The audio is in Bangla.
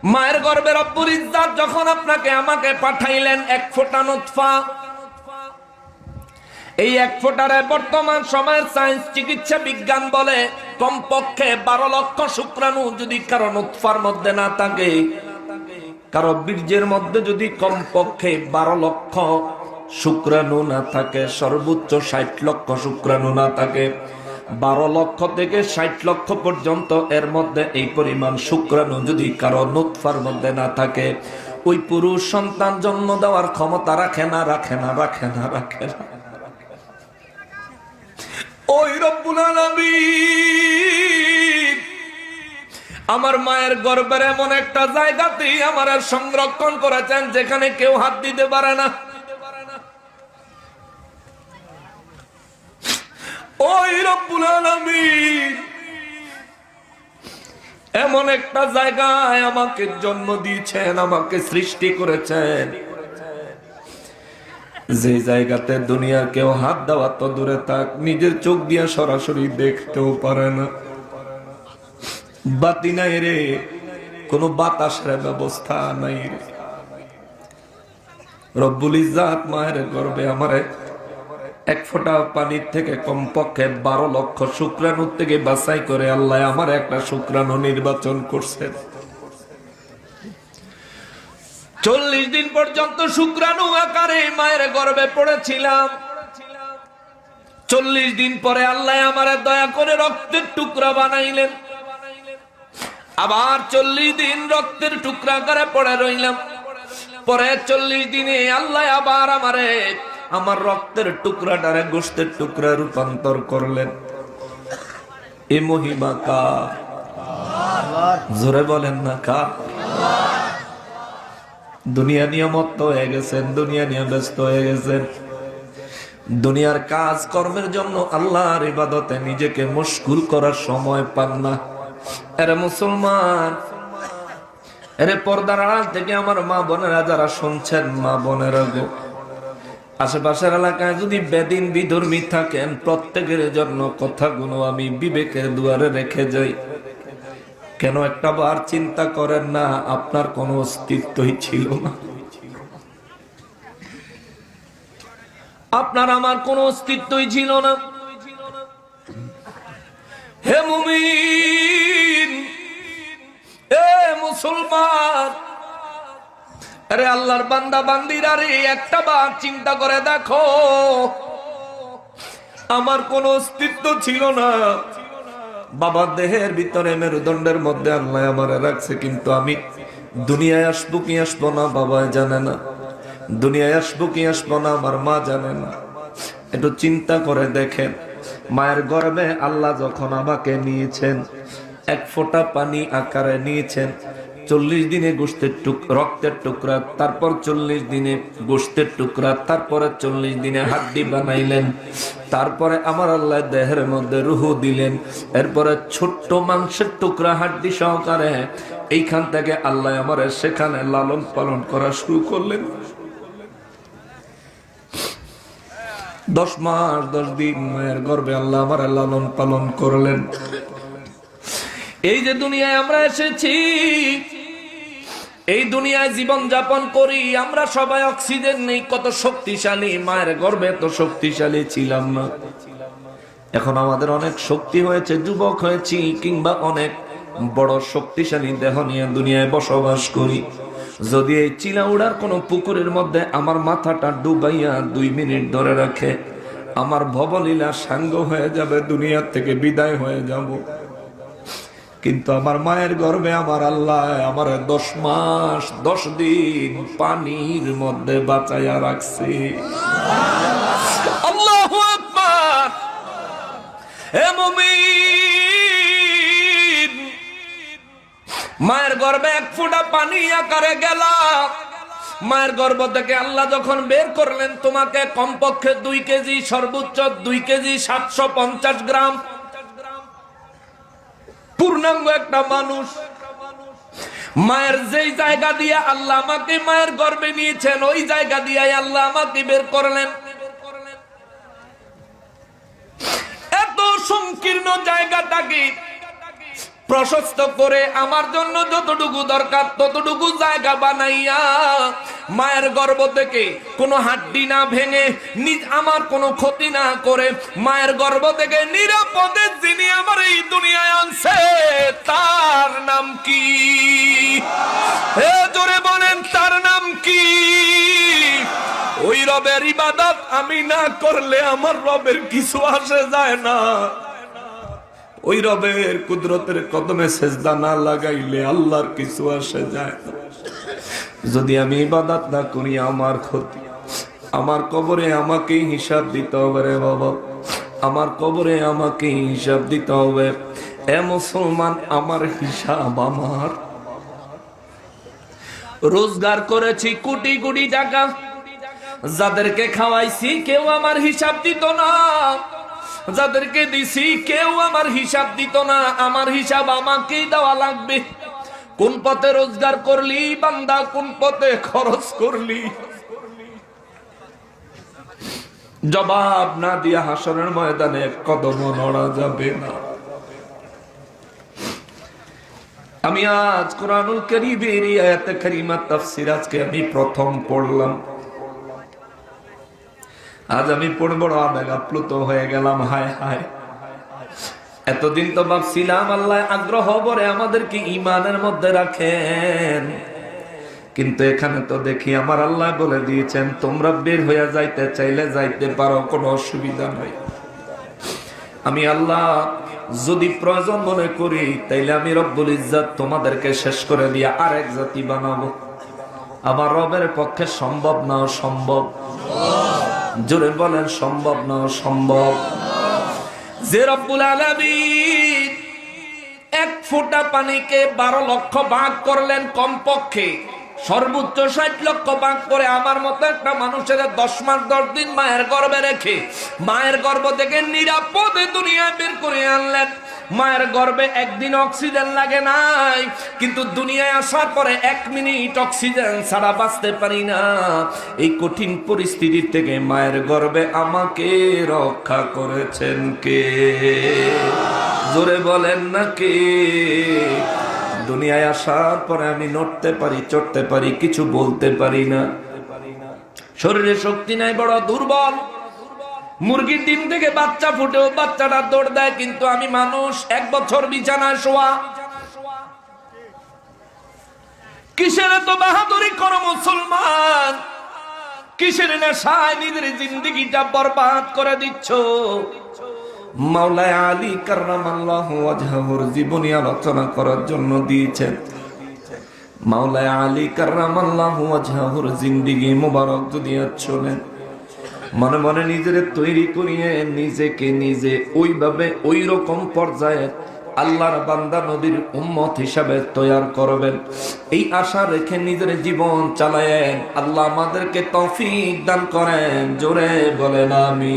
মায়ের গর্ভের রব্বুল ইজ্জাত, যখন আপনাকে আমাকে পাঠাইলেন এক ফোঁটা নুতফা এই এক ফোঁটারে বর্তমান সময়ের সায়েন্স চিকিৎসা বিজ্ঞান বলে, কমপক্ষে বারো লক্ষ শুক্রাণু যদি কারও নুতফার মধ্যে না থাকে, কারও বীর্যের মধ্যে যদি কমপক্ষে বারো লক্ষ শুক্রাণু না থাকে, সর্বোচ্চ ষাট লক্ষ শুক্রাণু না থাকে বারো লক্ষ থেকে ষাট লক্ষ পর্যন্ত এর মধ্যে এই পরিমাণ শুক্রাণু যদি কারও নুৎফার মধ্যে না থাকে, ওই পুরুষ সন্তান জন্ম দেওয়ার ক্ষমতা রাখে না রাখে না রাখে না রাখে না। ওই রব্বুল আমার মায়ের গর্বের এমন একটা জায়গাতেই আমার সংরক্ষণ করেছেন যেখানে কেউ হাত দিতে পারে না। ওই রব্বুল আলামিন, এমন একটা জায়গায় আমাকে জন্ম দিয়েছেন, আমাকে সৃষ্টি করেছেন। যে জায়গাতে দুনিয়ার কেউ হাত দেওয়া তো দূরে থাক, নিজের চোখ দিয়ে সরাসরি দেখতেও পারে না। বাতি নাই রে, কোন বাতাসের ব্যবস্থা নাই রে। রব্বুল ইজাত মায়ের গর্বে আমারে এক ফোঁটা পানির থেকে কমপক্ষে বারো লক্ষ শুক্রাণু থেকে বাছাই করে আল্লাহ আমার একটা শুক্রাণু নির্বাচন করছেন। চল্লিশ দিন পর্যন্ত শুক্রাণু আকারে মায়ের গর্বে পড়েছিলাম। চল্লিশ দিন পরে আল্লাহ আমার দয়া করে রক্তের টুকরা বানাইলেন। আবার চল্লিশ দিন রক্তের টুকরা করে পড়ে রইলাম। পরে চল্লিশ দিনে আল্লাহ আবার আমারে আমার রক্তের টুকরা ডারে গোষ্ঠের টুকরা রূপান্তর করলেন। এ মহিমা কা জোরে বলেন না কা দুনিয়া নিয়ামত হয়ে গেছেন, দুনিয়া নিয়ে ব্যস্ত হয়ে গেছেন। দুনিয়ার কাজ কর্মের জন্য আল্লাহর ইবাদতে নিজেকে মুশকুল করার সময় পান না। এরে মুসলমান এরে পর্দার আড়াল থেকে আমার মা বোনেরা যারা শুনছেন, মা বোনেরা গো। আশেপাশের এলাকায় যদি বেদিন বিধর্মী থাকেন, প্রত্যেকের জন্য কথাগুলো আমি বিবেকের দুয়ারে রেখে যাই। কেন একটা বার চিন্তা করেন না, আপনার কোনো অস্তিত্বই ছিল না। আপনার আমার কোনো অস্তিত্বই ছিল না। হে মুমিন, এ মুসলমান আরে আল্লাহর বান্দা বান্দিরা রে, একটা বার চিন্তা করে দেখো। আমার কোনো অস্তিত্ব ছিল না। বাবার দেহের ভিতরে মেরুদণ্ডের মধ্যে আল্লাহ আমার রাখছে, কিন্তু আমি দুনিয়ায় আসব কি আসব না বাবা জানে না। দুনিয়ায় আসব কি আসব না আমার মা জানে না। একটু চিন্তা করে দেখেন, মায়ের গর্ভে আল্লাহ যখন আমাকে নিয়েছেন, এক ফোঁটা পানি আকারে নিয়েছেন চল্লিশ দিনে গোষ্ঠের টুক, রক্তের টুকরা, তারপর চল্লিশ দিনে গোষ্ঠের টুকরা, তারপরে চল্লিশ দিনে হাড্ডি বানাইলেন, তারপরে আমার আল্লাহ দেহের মধ্যে রুহু দিলেন, এরপরে ছোট্ট মাংসের টুকরা হাড্ডি সহকারে এইখান থেকে আল্লাহ আমার সেখানে লালন পালন করা শুরু করলেন। দশ মাস, দশ দিন মায়ের গর্বে আল্লাহ আমার লালন পালন করলেন। এই যে দুনিয়ায় আমরা এসেছি এই দুনিয়ায় জীবন যাপন করি, আমরা সবাই অক্সিজেন নেই, কত শক্তিশালী, মায়ের গর্বে তো শক্তিশালী ছিলাম না। এখন আমাদের অনেক শক্তি হয়েছে, যুবক হয়েছি, কিংবা অনেক বড় শক্তিশালী দেহ নিয়ে দুনিয়ায় বসবাস করি। যদি এই চিলাউড়ার কোন পুকুরের মধ্যে আমার মাথাটা ডুবাইয়া দুই মিনিট ধরে রাখে, আমার ভবলীলা সাঙ্গ হয়ে যাবে, দুনিয়ার থেকে বিদায় হয়ে যাব। কিন্তু আমার মায়ের গর্ভে আমার আল্লাহ আমার দশ মাস, দশ দিন পানির মধ্যে বাঁচাইয়া রাখছে। আল্লাহু মায়ের গর্ভে এক ফোঁটা পানি আকারে গেল মায়ের গর্ভ থেকে আল্লাহ যখন বের করলেন, তোমাকে কমপক্ষে দুই কেজি, সর্বোচ্চ দুই কেজি সাতশো পঞ্চাশ গ্রাম পূর্ণাঙ্গ একটা মানুষ। মায়ের যেই জায়গা দিয়ে আল্লাহ আমাকে মায়ের গর্বে নিয়েছেন, ওই জায়গা দিয়ে আল্লাহ আমাকে বের করলেন। এত সংকীর্ণ জায়গাটাকে প্রশস্ত করে আমার জন্য যতটুকু দরকার, ততটুকু জায়গা বানাইয়া মায়ের গর্ভ থেকে কোনো হাড্ডি না ভেঙে নিজ আমার কোনো ক্ষতি না করে মায়ের গর্ভ থেকে নিরাপদে যিনি আমার এই দুনিয়ায় আনছে, তার নাম কি? হে জোরে বলেন, তার নাম কি? ওই রবের ইবাদত আমি না করলে আমার রবের কিছু আসে যায় না। ওই রবের কুদরতের কদমে সেজদা না লাগাইলে আল্লাহর কিছু আসে যায় যদি আমি ইবাদত না করি, আমার ক্ষতি। আমার কবরে আমাকে হিসাব দিতে হবে রে বাবা। আমার কবরে আমাকে হিসাব দিতে হবে। এ মুসলমান, আমার হিসাব আমার। রোজগার করেছি কোটি কোটি টাকা। যাদেরকে খাওয়াইছি, কেউ আমার হিসাব দিত না। যাদেরকে দিছি কেউ আমার হিসাব দিত না, আমার হিসাব আমাকেই দেওয়া লাগবে। কোন পথে রোজগার করলি, বান্দা, কোন পথে খরচ করলি? জবাব না দিয়া হাসনের ময়দানে কদম নড়া যাবে না। আমি আজ কোরআনুল করিমের আয়াতে কারিমা তাফসীর আজকে আমি প্রথম পড়লাম। আজ আমি পড়ে বড় আবেগ আপ্লুত হয়ে গেলাম, হায় হায়। এতদিন তো ভাবছিলাম, আল্লাহ আগ্রহ বরে আমাদেরকে ইমানের মধ্যে রাখেন। কিন্তু এখানে তো দেখি আমার আল্লাহ বলে দিয়েছেন, তোমরা বের হইয়া যাইতে চাইলে যাইতে পারো, কোনো অসুবিধা নাই। আমি আল্লাহ যদি প্রয়োজন মনে করি, তাইলে আমি রব্বুল ইজ্জাত তোমাদেরকে শেষ করে দিয়ে আরেক জাতি বানাবো। আমার রবের পক্ষে সম্ভব না সম্ভব জোরে বলেন, সম্ভব না সম্ভব যে রব্বুল আলামিন এক ফোঁটা পানিকে বারো লক্ষ ভাগ করলেন কমপক্ষে, সর্বোচ্চ ষাট লক্ষ ভাগ করে আমার মতো একটা মানুষের দশ মাস, দশ দিন মায়ের গর্ভে রেখে, মায়ের গর্ভ থেকে নিরাপদে দুনিয়া বের করে আনলেন। মায়ের গর্বে একদিন অক্সিজেন লাগে নাই। কিন্তু দুনিয়ায় আসার পরে এক মিনিট অক্সিজেন ছাড়া বাঁচতে পারি না। এই কঠিন পরিস্থিতি থেকে মায়ের গর্বে আমাকে রক্ষা করেছেন কে? জোরে বলেন না কে? দুনিয়ায় আসার পরে আমি নড়তে পারি, চড়তে পারি, কিছু বলতে পারি না। শরীরে শক্তি নাই, বড় দুর্বল। মুরগির ডিম থেকে বাচ্চা ফুটেও বাচ্চাটা দৌড় দেয়, কিন্তু আমি মানুষ, এক বছর বিছানায় শোয়া। কিসের এত বাহাদুরি করো মুসলমান? কিসের নেশায় নিজের জিন্দিগিটা বরবাদ করে দিচ্ছ? মাওলায় আলী কার্রামাল্লাহু জীবনী আলোচনা করার জন্য দিয়েছেন মাওলায় আলী কার্রামাল্লাহু জিন্দিগি মুবারক যদি চলেন মনে মনে নিজের তৈরি করিয়ে নিজেকে নিজে ওইভাবে ওই রকম পর্যায়ে আল্লাহর বান্দা নদীর উম্মত হিসাবে তৈয়ার করবেন। এই আশা রেখে নিজের জীবন চালায়েন। আল্লাহ আমাদেরকে তৌফিক দান করেন। জোরে বলেন আমি